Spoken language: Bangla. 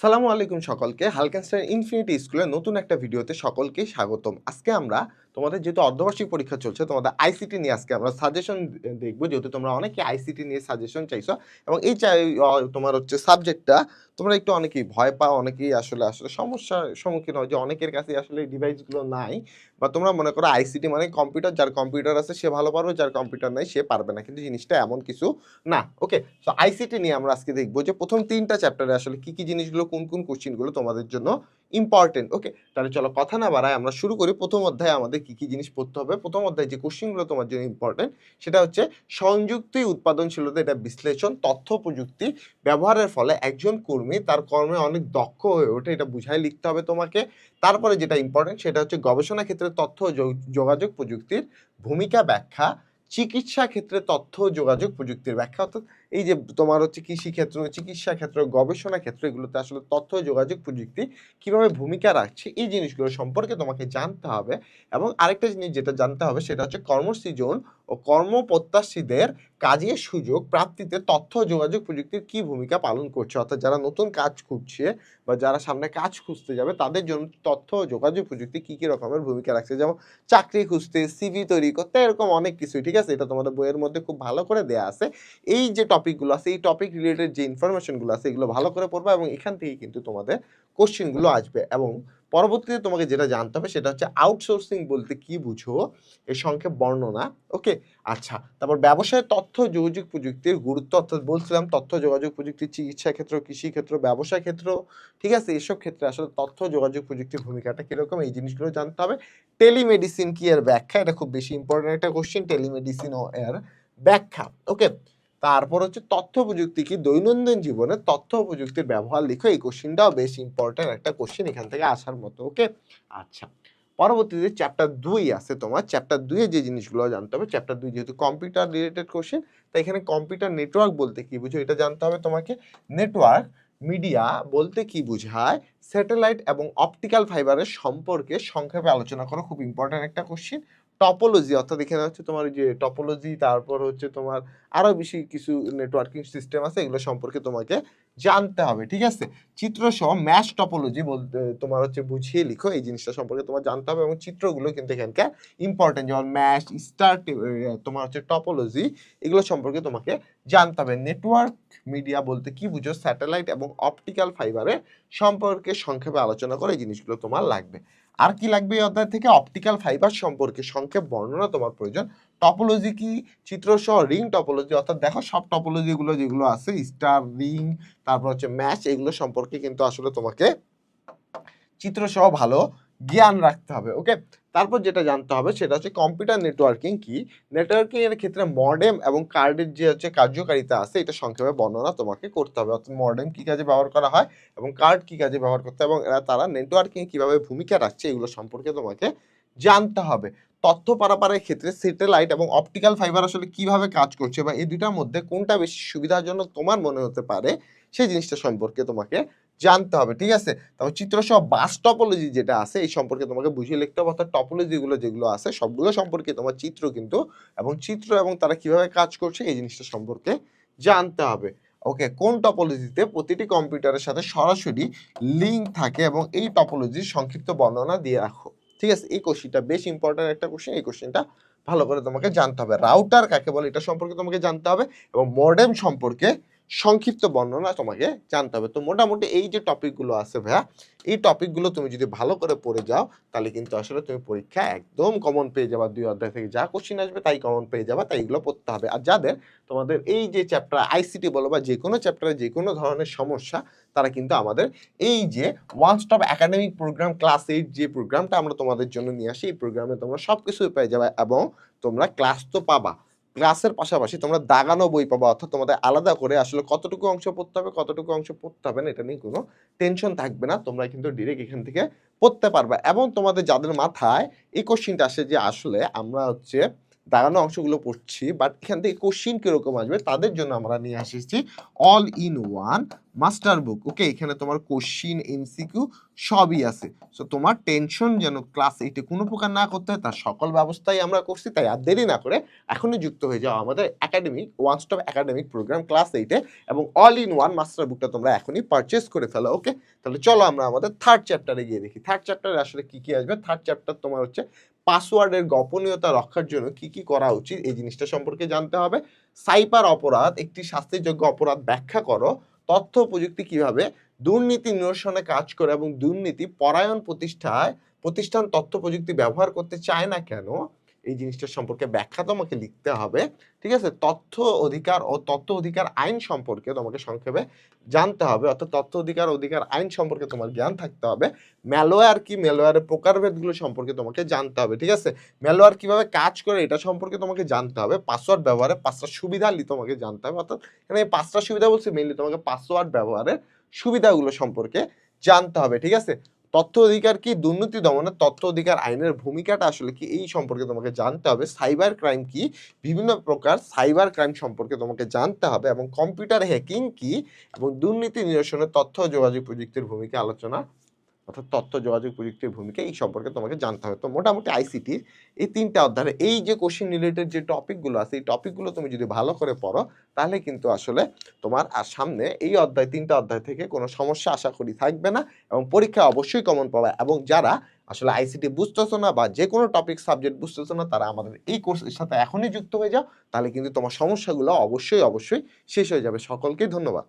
সালামু আলাইকুম সকলকে হালকেনস্টাইন ইনফিনিটি স্কুলের নতুন একটা ভিডিওতে সকলকে স্বাগতম। আজকে আমরা তোমাদের যেহেতু অর্ধবার্ষিক পরীক্ষা চলছে, তোমাদের আইসিটি নিয়ে আজকে আমরা সাজেশন দেখব। যেহেতু তোমরা অনেকে আইসিটি নিয়ে সাজেশন চাইছো এবং এই তোমার হচ্ছে সাবজেক্টটা তোমরা একটু অনেকেই ভয় পাও, অনেকেই আসলে আসলে সমস্যার সম্মুখীন হয় যে অনেকের কাছে আসলে ডিভাইসগুলো নাই বা তোমরা মনে করো আইসিটি মানে কম্পিউটার যার কম্পিউটার আছে সে ভালো পারবে, যার কম্পিউটার নাই সে পারবে না। কিন্তু জিনিসটা এমন কিছু না ওকে তো আইসিটি নিয়ে আমরা আজকে দেখব যে প্রথম তিনটা চ্যাপ্টারে আসলে কি কি জিনিসগুলো, কোন কোন কোশ্চিনগুলো তোমাদের জন্য ইম্পর্টেন্ট ওকে তাহলে চলো কথা না বাড়ায় আমরা শুরু করি। প্রথম অধ্যায়ে আমাদের কি কি জিনিস পড়তে হবে? প্রথম অধ্যায়ে যে কোশ্চিনগুলো তোমার জন্য ইম্পর্টেন্ট সেটা হচ্ছে সংযুক্তি উৎপাদনশীলতা, এটা বিশ্লেষণ, তথ্য প্রযুক্তি ব্যবহারের ফলে একজন কর্মী তার কর্মে অনেক দক্ষ হয়ে ওঠে, এটা বুঝাই লিখতে হবে তোমাকে। তারপরে যেটা ইম্পর্টেন্ট সেটা হচ্ছে গবেষণা ক্ষেত্রে তথ্য যোগাযোগ প্রযুক্তির ভূমিকা ব্যাখ্যা, চিকিৎসা ক্ষেত্রে তথ্য যোগাযোগ প্রযুক্তির ব্যাখ্যা, অর্থাৎ এই যে তোমার হচ্ছে কৃষি ক্ষেত্র চিকিৎসা ক্ষেত্র, গবেষণা ক্ষেত্র, এগুলোতে আসলে তথ্য, যোগাযোগ প্রযুক্তি কীভাবে ভূমিকা রাখছে, এই জিনিসগুলো সম্পর্কে তোমাকে জানতে হবে। এবং আরেকটা জিনিস যেটা জানতে হবে, সেটা হচ্ছে কর্মসৃজন ও কর্মপ্রত্যাশীদের কাজের সুযোগ প্রাপ্তিতে তথ্য, যোগাযোগ প্রযুক্তির কি ভূমিকা পালন করছে। অর্থাৎ যারা নতুন কাজ খুঁজছে বা যারা সামনে কাজ খুঁজতে যাবে, তাদের জন্য তথ্য, যোগাযোগ প্রযুক্তি কি কী রকমের ভূমিকা রাখছে? যেমন চাকরি খুঁজতে সিভি তৈরি করতে, এরকম অনেক কিছু ঠিক আছে? এটা তোমাদের বইয়ের মধ্যে খুব ভালো করে দেয়া আছে। এই যে টপিকগুলো আছে, এই টপিক রিলেটেড যে ইনফরমেশনগুলো আছে, এগুলো ভালো করে পড়বা এবং এখান থেকেই কিন্তু তোমাদের কোশ্চেনগুলো আসবে এবং পরবর্তীতে তোমাকে যেটা জানতে হবে সেটা হচ্ছে আউটসোর্সিং বলতে কি বুঝো? এর সংক্ষেপ বর্ণনা ওকে আচ্ছা তারপর ব্যবসায় তথ্য, যোগাযোগ প্রযুক্তির গুরুত্ব, অর্থাৎ বলছিলাম তথ্য, যোগাযোগ প্রযুক্তি, চিকিৎসা ক্ষেত্র, কৃষি ক্ষেত্র, ব্যবসা ক্ষেত্র, ঠিক আছে? এসব ক্ষেত্রে আসলে তথ্য, যোগাযোগ প্রযুক্তির ভূমিকাটা কীরকম? এই জিনিসগুলো জানতে হবে। টেলিমেডিসিন কি এর ব্যাখ্যা? এটা খুব বেশি ইম্পর্টেন্ট একটা কোশ্চেন টেলিমেডিসিন ও এর ব্যাখ্যা ওকে তারপর হচ্ছে তথ্য প্রযুক্তি কি? দৈনন্দিন জীবনে তথ্য প্রযুক্তির ব্যবহার লিখো, এই কোশ্চেনটাও বেশ ইম্পর্টেন্ট একটা কোশ্চেন এখান থেকে আসার মতো ওকে আচ্ছা পরবর্তীতে চ্যাপ্টার দুই আছে তোমার। চ্যাপ্টার দুইয়ে যে জিনিসগুলো জানতে হবে চ্যাপ্টার দুই যেহেতু কম্পিউটার রিলেটেড কোশ্চেন তাই এখানে কম্পিউটার নেটওয়ার্ক বলতে কি বুঝো? এটা জানতে হবে তোমাকে। নেটওয়ার্ক মিডিয়া বলতে কি বোঝায়? স্যাটেলাইট এবং অপটিক্যাল ফাইবারের সম্পর্কে সংক্ষেপে আলোচনা করো, খুব ইম্পর্ট্যান্ট একটা কোশ্চেন টপোলজি অর্থাৎ এখানে হচ্ছে তোমার যে টপোলজি তারপর হচ্ছে তোমার আরও বেশি কিছু নেটওয়ার্কিং সিস্টেম আছে, এগুলো সম্পর্কে তোমাকে জানতে হবে, ঠিক আছে? চিত্র সহ ম্যাশ টপোলজি বলতে তোমার হচ্ছে বুঝিয়ে লিখো, এই জিনিসটা সম্পর্কে তোমার জানতে হবে এবং চিত্রগুলো কিন্তু এখানকার ইম্পর্টেন্ট যেমন ম্যাশ স্টার তোমার হচ্ছে টপোলজি এগুলো সম্পর্কে তোমাকে জানতে হবে। নেটওয়ার্ক মিডিয়া বলতে কি বুঝো? স্যাটেলাইট এবং অপটিক্যাল ফাইবারের সম্পর্কে সংক্ষেপে আলোচনা করে এই জিনিসগুলো তোমার লাগবে। আর কি লাগবে এই অধ্যায় থেকে? অপটিক্যাল ফাইবার সম্পর্কে সংক্ষেপ বর্ণনা তোমার প্রয়োজন। টপোলজি কি? চিত্রসহ রিং টপোলজি অর্থাৎ দেখো সব টপোলজি গুলো যেগুলো আছে স্টার রিং তারপর হচ্ছে ম্যাচ এগুলো সম্পর্কে কিন্তু আসলে তোমাকে চিত্রসহ ভালো জ্ঞান রাখতে হবে ওকে তারপর যেটা জানতে হবে সেটা হচ্ছে কম্পিউটার নেটওয়ার্কিং কি? নেটওয়ার্কিং এর ক্ষেত্রে মডেম এবং কার্ডের যে হচ্ছে কার্যকারিতা আছে, এটা সংক্ষেপে বর্ণনা তোমাকে করতে হবে। অর্থাৎ মডেম কি কাজে ব্যবহার করা হয় এবং কার্ড কি কাজে ব্যবহার করতে হয় এবং এরা তারা নেটওয়ার্কিং কীভাবে ভূমিকা রাখছে, এগুলো সম্পর্কে তোমাকে জানতে হবে। তথ্য পারাপারের ক্ষেত্রে স্যাটেলাইট এবং অপটিক্যাল ফাইবার আসলে কীভাবে কাজ করছে বা এই দুটার মধ্যে কোনটা বেশি সুবিধাজনক তোমার মনে হতে পারে, সেই জিনিসটা সম্পর্কে তোমাকে জানতে হবে, ঠিক আছে? তারপর চিত্র সহ বাস টপোলজি যেটা আছে, এই সম্পর্কে তোমাকে বুঝিয়ে লিখতে হবে, অর্থাৎ টপোলজিগুলো যেগুলো আছে, সবগুলো সম্পর্কে তোমার চিত্র কিন্তু, এবং চিত্র এবং তারা কীভাবে কাজ করছে, এই জিনিসটা সম্পর্কে জানতে হবে। ওকে কোন টপোলজিতে প্রতিটি কম্পিউটারের সাথে সরাসরি লিঙ্ক থাকে এবং এই টপোলজির সংক্ষিপ্ত বর্ণনা দিয়ে রাখো। ঠিক আছে? এই কোশ্চেনটা বেশ ইম্পর্টেন্ট একটা কোশ্চেন এই কোশ্চেনটা ভালো করে তোমাকে জানতে হবে। রাউটার কাকে বলে, এটা সম্পর্কে তোমাকে জানতে হবে, এবং মডেম সম্পর্কে সংক্ষিপ্ত বর্ণনা তোমাকে জানতে হবে। তো মোটামুটি এই যে টপিকগুলো আছে ভাইয়া, এই টপিকগুলো তুমি যদি ভালো করে পড়ে যাও, তাহলে কিন্তু আসলে তুমি পরীক্ষা একদম কমন পেয়ে যাবা। দুই অধ্যায় থেকে যা কোশ্চিন আসবে তাই কমন পেয়ে যাবা, তাই এগুলো পড়তে হবে। আর যাদের তোমাদের এই যে চ্যাপ্টার আইসিটি বলো বা যে কোনো চ্যাপ্টারে যে কোনো ধরনের সমস্যা, তারা কিন্তু আমাদের এই যে one stop academic program class eight যে প্রোগ্রামটা আমরা তোমাদের জন্য নিয়ে আসি, এই প্রোগ্রামে তোমরা সব কিছুই পেয়ে যাবে এবং তোমরা ক্লাস তো পাবা। ক্লাসের পাশাপাশি তোমরা দাগানো বই পাবা, অর্থাৎ তোমাদের আলাদা করে আসলে কতটুকু অংশ পড়তে হবে, কতটুকু অংশ পড়তে হবে না, এটা নিয়ে কোনো টেনশন থাকবে না, তোমরা কিন্তু ডিরেক্ট এখান থেকে পড়তে পারবে। এবং তোমাদের যাদের মাথায় এই কোশ্চিনটা আসে যে আসলে আমরা হচ্ছে দাঁড়ানো অংশগুলো পড়ছি বাট এখান থেকে কোশ্চিন কীরকম আসবে, তাদের জন্য আমরা নিয়ে এসেছি all in one master book okay এখানে তোমার কোশ্চিন এমসিকিউ সবই আছে। সো তোমার টেনশন যেন ক্লাস এইটে কোনো প্রকার না করতে হয়, তার সকল ব্যবস্থাই আমরা করছি, তাই আর দেরি না করে এখনই যুক্ত হয়ে যাও আমাদের academic one stop academic program class এইটে এবং অল ইন ওয়ান মাস্টার বুকটা তোমরা এখনই পারচেস করে ফেলো ওকে তাহলে চলো আমরা আমাদের থার্ড চ্যাপ্টারে গিয়ে দেখি। থার্ড চ্যাপ্টারে আসলে কী কী আসবে? থার্ড চ্যাপ্টার তোমার হচ্ছে পাসওয়ার্ডের গোপনীয়তা রক্ষার জন্য কি কি করা উচিত, এই জিনিসটা সম্পর্কে জানতে হবে। সাইবার অপরাধ, একটি শাস্তিযোগ্য অপরাধ ব্যাখ্যা করো। তথ্য প্রযুক্তি কীভাবে দুর্নীতি নিরসনে কাজ করে এবং দুর্নীতি পরায়ণ প্রতিষ্ঠায় প্রতিষ্ঠান তথ্য প্রযুক্তি ব্যবহার করতে চায় না কেন এই জিনিসটা সম্পর্কে ব্যাখ্যা তোমাকে লিখতে হবে, ঠিক আছে? তথ্য অধিকার ও তথ্য অধিকার আইন সম্পর্কে তোমাকে সংক্ষেপে জানতে হবে, অর্থাৎ তথ্য অধিকার অধিকার আইন সম্পর্কে তোমার জ্ঞান থাকতে হবে। ম্যালোয়ার কি? ম্যালোয়ারের প্রকারভেদগুলো সম্পর্কে তোমাকে জানতে হবে, ঠিক আছে? ম্যালোয়ার কীভাবে কাজ করে এটা সম্পর্কে তোমাকে জানতে হবে পাসওয়ার্ড ব্যবহারে পাঁচটা সুবিধা তোমাকে জানতে হবে, অর্থাৎ এখানে পাঁচটা সুবিধা বলছি মেইনলি তোমাকে পাসওয়ার্ড ব্যবহারের সুবিধাগুলো সম্পর্কে জানতে হবে, ঠিক আছে? তথ্য অধিকার কি দুর্নীতি দমনে তথ্য অধিকার আইনের ভূমিকাটা আসলে কি? এই সম্পর্কে তোমাকে জানতে হবে। সাইবার ক্রাইম কি? বিভিন্ন প্রকার সাইবার ক্রাইম সম্পর্কে তোমাকে জানতে হবে এবং কম্পিউটার হ্যাকিং কি? এবং দুর্নীতি নিরসনে তথ্য যোগাযোগ প্রযুক্তির ভূমিকা আলোচনা অর্থাৎ তথ্য, যোগাযোগ প্রযুক্তির ভূমিকা এই সম্পর্কে তোমাকে জানতে হবে। তো মোটামুটি আইসিটির এই তিনটা অধ্যায়ে এই যে কোশ্চেন রিলেটেড যে টপিকগুলো আছে, এই টপিকগুলো তুমি যদি ভালো করে পড়ো, তাহলে কিন্তু আসলে তোমার আর সামনে এই অধ্যায়, তিনটা অধ্যায় থেকে কোনো সমস্যা আশা করি থাকবে না এবং পরীক্ষা অবশ্যই কমন পাবে এবং যারা আসলে আইসিটি বুঝতেছো না বা যে কোনো টপিক সাবজেক্ট বুঝতেছো না, তারা আমাদের এই কোর্সের সাথে এখনই যুক্ত হয়ে যাও, তাহলে কিন্তু তোমার সমস্যাগুলো অবশ্যই অবশ্যই শেষ হয়ে যাবে। সকলকেই ধন্যবাদ।